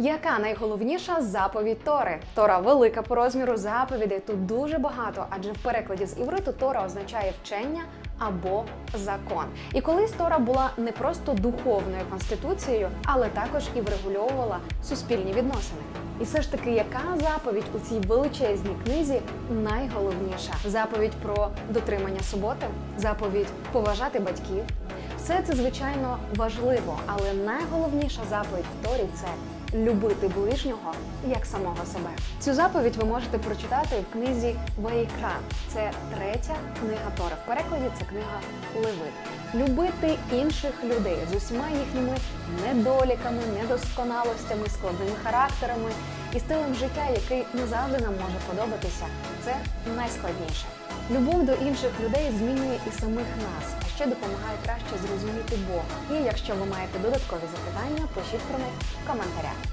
Яка найголовніша заповідь Тори? Тора велика по розміру заповідей тут дуже багато, адже в перекладі з івриту Тора означає вчення або закон. І колись Тора була не просто духовною конституцією, але також і врегульовувала суспільні відносини. І все ж таки, яка заповідь у цій величезній книзі найголовніша? Заповідь про дотримання суботи, заповідь поважати батьків. Все це звичайно важливо, але найголовніша заповідь в Торі це любити ближнього як самого себе. Цю заповідь ви можете прочитати в книзі Ваїкра. Це третя книга Тори. В перекладі це книга Левит. Любити інших людей з усіма їхніми недоліками, недосконалостями, складними характерами і стилем життя, який не завжди нам може подобатися. Це найскладніше. Любов до інших людей змінює і самих нас, а ще допомагає краще зрозуміти Бога. І якщо ви маєте додаткові запитання, пишіть про них в коментарях.